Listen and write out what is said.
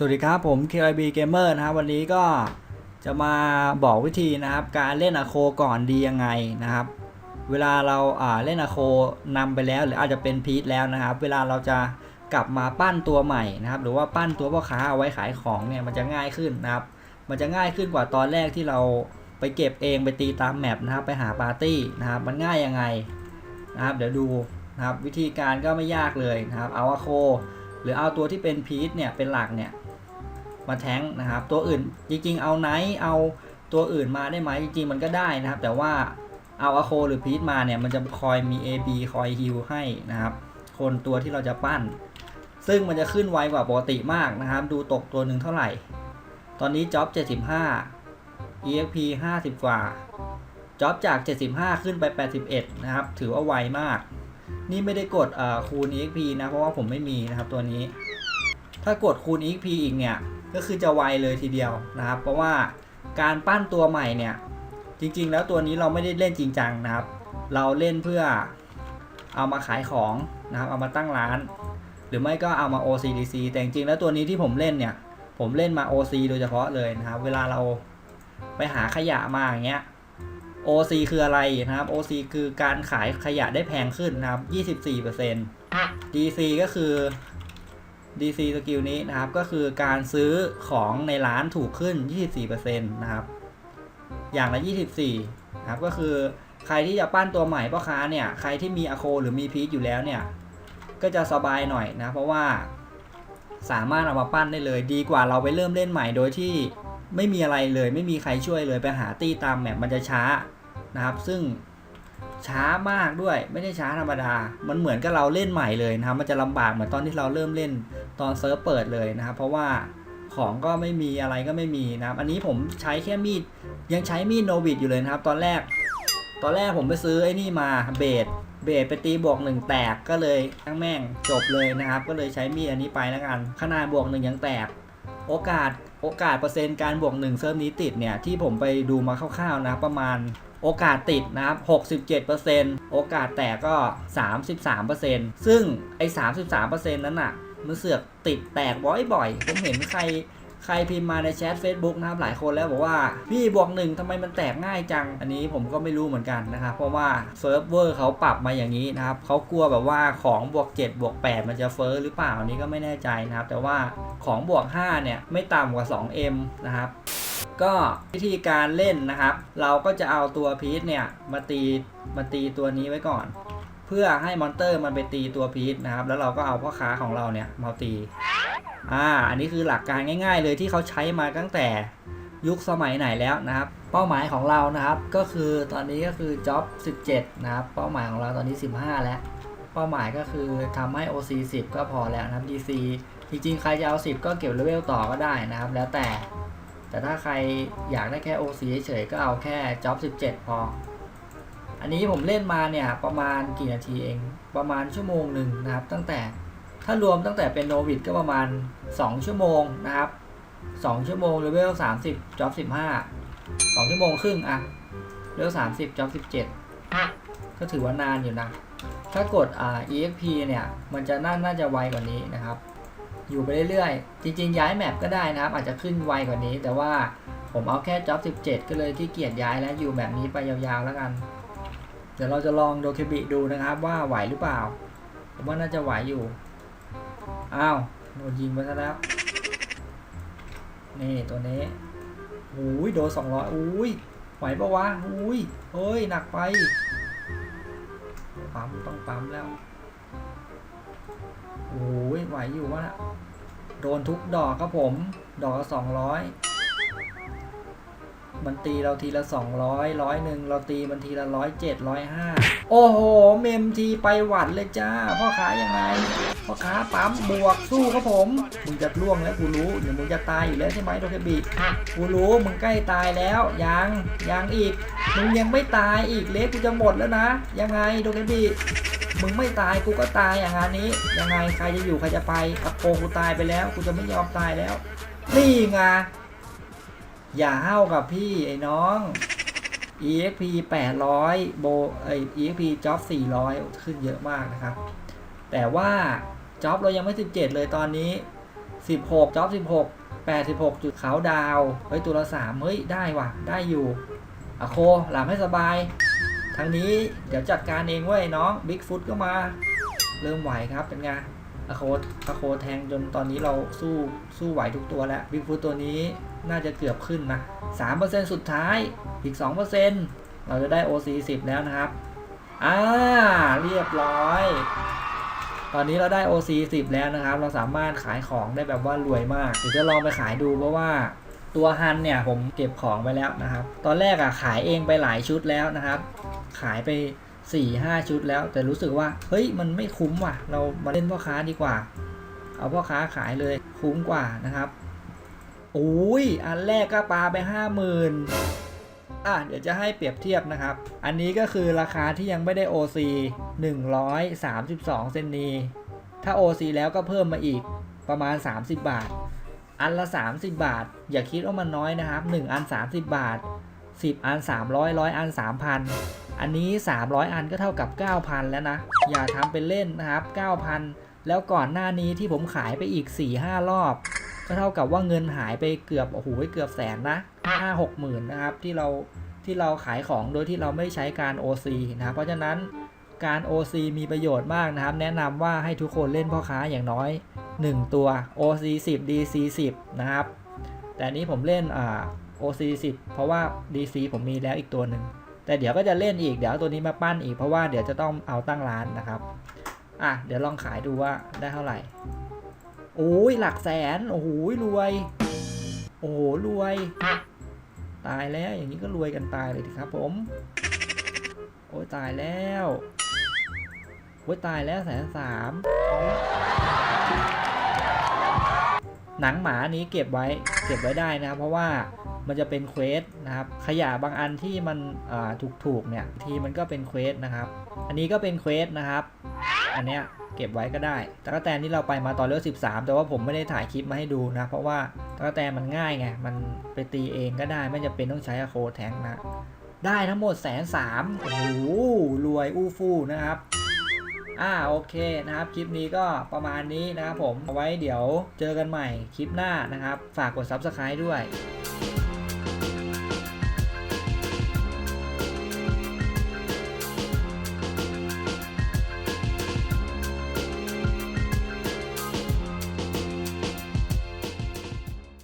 สวัสดีครับผม KIB Gamer นะครับวันนี้ก็จะมาบอกวิธีนะครับ การเล่นอะโคก่อนดียังไงนะครับ เวลาเราอ่าเล่นอะโคนำไปแล้ว หรืออาจจะเป็นพีทแล้วนะครับ เวลาเราจะกลับมาปั้นตัวใหม่นะครับ หรือว่าปั้นตัวพ่อค้าเอาไว้ขายของเนี่ยมันจะง่ายขึ้นนะครับ มันจะง่ายขึ้นกว่าตอนแรกที่เราไปเก็บเองไปตีตามแมปนะครับ ไปหาปาร์ตี้นะครับ มันง่ายยังไงนะครับ เดี๋ยวดูนะครับ วิธีการก็ไม่ยากเลยนะครับ เอาอะโค หรือเอาตัวที่เป็นพีทเนี่ยเป็นหลักเนี่ยมาแทงนะครับ ตัวอื่นจริงๆ เอาไนท์เอาตัวอื่นมาได้ไหมจริงๆ มันก็ได้นะครับ แต่ว่าเอาอะโคหรือพีทมาเนี่ยมันจะคอยมี AB คอยฮิลให้นะครับ คนตัวที่เราจะปั้น ซึ่งมันจะขึ้นไวกว่าปกติมากนะครับ ดูตกตัวหนึ่งเท่าไหร่ ตอนนี้จ็อบ75 EXP 50 กว่าจ็อบจาก 75 ขึ้นไป 81 นะครับ ถือว่าไวมาก นี่ไม่ได้กดคูณ EXP นะ เพราะว่าผมไม่มีนะครับตัวนี้ ถ้ากดคูณ EXP อีกเนี่ย ก็คือจะไวเลยทีเดียวนะครับ เพราะว่าการปั้นตัวใหม่เนี่ย จริง ๆ แล้วตัวนี้เราไม่ได้เล่นจริงจังนะครับ เราเล่นเพื่อเอามาขายของนะครับ เอามาตั้งร้าน หรือไม่ก็เอามา OCDC แต่จริงๆแล้วตัวนี้ที่ผมเล่นเนี่ย ผมเล่นมา OC โดยเฉพาะเลยนะครับ เวลาเราไปหาขยะมาอย่างเงี้ย OC คืออะไรนะครับ OC คือการขายขยะได้แพงขึ้นนะครับ 24% DC ก็คือ DC สกิลนี้นะครับ ก็คือการซื้อของในร้านถูกขึ้น 24%นะครับ อย่างละ 24นะครับ ก็คือใครที่จะปั้นตัวใหม่พ่อค้าเนี่ย ใครที่มีอโคหรือมีพีชอยู่แล้วเนี่ย ก็จะสบายหน่อยนะ เพราะว่าสามารถเอามาปั้นได้เลย ดีกว่าเราไปเริ่มเล่นใหม่โดยที่ไม่มีอะไรเลย ไม่มีใครช่วยเลยไปหาตี้ตามแมปมันจะช้า นะครับ ซึ่งช้ามากด้วยไม่ได้ช้าธรรมดา มันเหมือนกับเราเล่นใหม่เลยนะครับ มันจะลำบากเหมือนตอนที่เราเริ่มเล่นตอนเซิร์ฟเปิดเลยนะครับ เพราะว่าของก็ไม่มีอะไรก็ไม่มีนะครับ อันนี้ผมใช้แค่มีดยังใช้มีดโนบิดอยู่เลยนะครับ ตอนแรก ตอนแรกผมไปซื้อไอ้นี่มาเบสเบสไปตีบวกหนึ่งแตกก็เลยทั้งแม่งจบเลยนะครับ ก็เลยใช้มีดอันนี้ไปแล้วกันขนาดบวกหนึ่งยังแตก โอกาสโอกาสเปอร์เซ็นต์การบวกหนึ่งเซิร์ฟนี้ติดเนี่ยที่ผมไปดูมาคร่าวๆนะประมาณ โอกาสติดนะครับ 67%โอกาสแตกก็ 33%ซึ่งไอ้ 33%นั้นน่ะ มันเสือกติดแตกบ่อยๆ ผมเห็นใครใครพิมพ์มาในแชท Facebook นะครับหลายคนแล้วบอกว่า พี่บวกหนึ่งทำไมมันแตกง่ายจัง อันนี้ผมก็ไม่รู้เหมือนกันนะครับ เพราะว่าเซิร์ฟเวอร์เขาปรับมาอย่างนี้นะครับเขากลัวแบบว่าของบวก 7 บวก 8 มันจะเฟ้อหรือเปล่าอันนี้ก็ไม่แน่ใจนะครับ แต่ว่าของบวก 5 เนี่ย ไม่ต่ำกว่า 2M นะครับ ก็วิธีการเล่นนะครับ เราก็จะเอาตัวพีทเนี่ยมาตีมาตีตัวนี้ไว้ก่อน เพื่อให้มอนเตอร์มันไปตีตัวพีทนะครับ แล้วเราก็เอาพ่อค้าของเราเนี่ยมาตีอ่าอันนี้คือหลักการง่าย ๆ เลยที่เขาใช้มาตั้งแต่ยุคสมัยไหนแล้วนะครับ เป้าหมายของเรานะครับ ก็คือตอนนี้ก็คือ job 17 นะครับ เป้าหมายของเราตอนนี้ 15 แล้ว เป้าหมายก็คือทำให้ OC 10 ก็พอแล้วนะครับ DC จริงๆ ใครจะเอา 10 ก็เก็บเลเวลต่อก็ได้นะครับ แล้วแต่ แต่ถ้าใครอยากได้แค่ OC เฉยๆก็เอาแค่ job 17 พอ อันนี้ผมเล่นมาเนี่ยประมาณกี่นาทีเอง ประมาณชั่วโมงหนึ่งนะครับ ตั้งแต่ถ้ารวมตั้งแต่เป็นโนวิดก็ประมาณ 2 ชั่วโมงนะครับ 2 ชั่วโมงเลเวล30จ็อบ15 2 ชั่วโมงครึ่งอะเลเวล30จ็อบ17 ก็ถือว่านานอยู่นะ ถ้ากดอ่า EXP เนี่ย มันจะน่าน่าจะไวกว่านี้นะครับ อยู่ไปเรื่อยๆ จริง ๆ ย้ายแมปก็ได้นะครับ อาจจะขึ้นไวกว่านี้ แต่ว่าผมเอาแค่จ็อบ17 ก็เลยที่เกียจย้ายแล้วอยู่แบบนี้ไปยาวๆแล้วกัน เดี๋ยวเราจะลองโดเคบิดูนะครับ ว่าไหวหรือเปล่า ผมว่าน่าจะไหวอยู่ อ้าวโดนยิงไปซะแล้ว นี่ตัวนี้อุ้ยโดนสองร้อยอุ้ยไหวปะวะอุ้ยเฮ้ยหนักไป ปั๊มต้องปั๊มแล้ว โอ้ยไหวอยู่วะนะโดนทุกดอกครับผม ดอกละสองร้อยมันตีเราทีละสองร้อยร้อยหนึ่งเราตีมันทีละร้อยเจ็ดร้อยห้าโอ้โห เมมทีไปหวัดเลยจ้า พ่อค้ายังไงพ่อค้าปั๊มบวกสู้ครับผม มึงจะล่วงแล้วกูรู้เดี๋ยวมึงจะตายอยู่แล้วใช่ไหมโดเคบิกูรู้มึงใกล้ตายแล้วยังยังอีก มึงยังไม่ตายอีกเล็กกูจะหมดแล้วนะ ยังไงโดเคบิ มึงไม่ตายกูก็ตายอย่างงานนี้ ยังไงใครจะอยู่ใครจะไปอะโปกูตายไปแล้ว กูจะไม่ยอมตายแล้ว นี่ไงอย่าเห้ากับพี่ไอ้น้อง EXP 800 โบเอ้ EXP job 400 ขึ้นเยอะมากนะครับ แต่ว่าจ็อบเรายังไม่ 17 เลยตอนนี้ 16จ็อบ16 86 จุดขาวดาว เฮ้ย ตัวละ3เฮ้ย ได้ว่ะ ได้อยู่อะโค หลับให้สบาย ทางนี้เดี๋ยวจัดการเองเว้ยน้องบิ๊กฟุตก็มา เริ่มไหวครับเป็นไงอะโคอะโคแทงจนตอนนี้เราสู้สู้ไหวทุกตัวแล้วบิ๊กฟุตตัวนี้น่าจะเกือบขึ้นนะ3%สุดท้ายอีก 2%เราจะได้ OC 10 แล้วนะครับ อ่า เรียบร้อย ตอนนี้เราได้ OC 10 แล้วนะครับ เราสามารถขายของได้แบบว่ารวยมากเดี๋ยวจะลองไปขายดูเพราะว่าตัวฮันเนี่ยผมเก็บของไปแล้วนะครับ ตอนแรกอะขายเองไปหลายชุดแล้วนะครับ ขายไป4 5ชุดแล้ว แต่รู้สึกว่า เฮ้ยมันไม่คุ้มว่ะ เรามาเล่นพ่อค้าดีกว่า เอาพ่อค้าขายเลยคุ้มกว่านะครับโอ้ยอันแรกก็ปลาไป50,000อะเดี๋ยวจะให้เปรียบเทียบนะครับ อันนี้ก็คือราคาที่ยังไม่ได้ OC 132 เซนนีถ้า OC แล้วก็เพิ่มมาอีกประมาณ 30 บาท อันละ 30 บาท อย่าคิดว่ามันน้อยนะครับ 1 อัน 30 บาท 10 อัน 300 100 อัน 3,000 อันนี้ 300 อันก็เท่ากับ 9,000 แล้วนะ อย่าทำเป็นเล่นนะครับ 9,000 แล้วก่อนหน้านี้ที่ผมขายไปอีก 4-5 รอบ ก็เท่ากับว่าเงินหายไปเกือบ โอ้โห เกือบแสนนะ 5-6หมื่นนะครับ ที่เราที่เราขายของโดยที่เราไม่ใช้การ OC นะครับเพราะฉะนั้นการ OC มีประโยชน์มากนะครับ แนะนำว่าให้ทุกคนเล่นพ่อค้าอย่างน้อย 1 ตัว OC 10 DC 10 นะครับ แต่นี้ผมเล่นอ่า OC 10 เพราะว่า DC ผมมีแล้วอีกตัวหนึ่ง แต่เดี๋ยวก็จะเล่นอีก เดี๋ยวตัวนี้มาปั้นอีก เพราะว่าเดี๋ยวจะต้องเอาตั้งร้านนะครับ อะ เดี๋ยวลองขายดูว่าได้เท่าไหร่ โอ้ยหลักแสน โอ้โหรวย โอ้โหรวย ตายแล้ว อย่างนี้ก็รวยกันตายเลยทีครับ ผม โอ้ยตายแล้วโอ้ยตายแล้วแสนสามหนังหมานี้เก็บไว้เก็บไว้ได้นะครับเพราะว่า มันจะเป็นเควสนะครับ ขยะบางอันที่มันถูกถูกๆเนี่ยทีมันก็เป็นเควสนะครับ อันนี้ก็เป็นเควสนะครับ อันเนี้ยเก็บไว้ก็ได้ตะกแตนที่เราไปมาตอนเลเวล13 แต่ว่าผมไม่ได้ถ่ายคลิปมาให้ดูนะ เพราะว่าตะกแตนมันง่ายไง มันไปตีเองก็ได้ ไม่จำเป็นต้องใช้อะโคแทงนะ ได้ทั้งหมดแสนสามโอ้โห รวยอู้ฟู่นะครับอ่าโอเคนะครับ คลิปนี้ก็ประมาณนี้นะครับผมเอาไว้เดี๋ยวเจอกันใหม่คลิปหน้านะครับ ฝากกด Subscribe ด้วย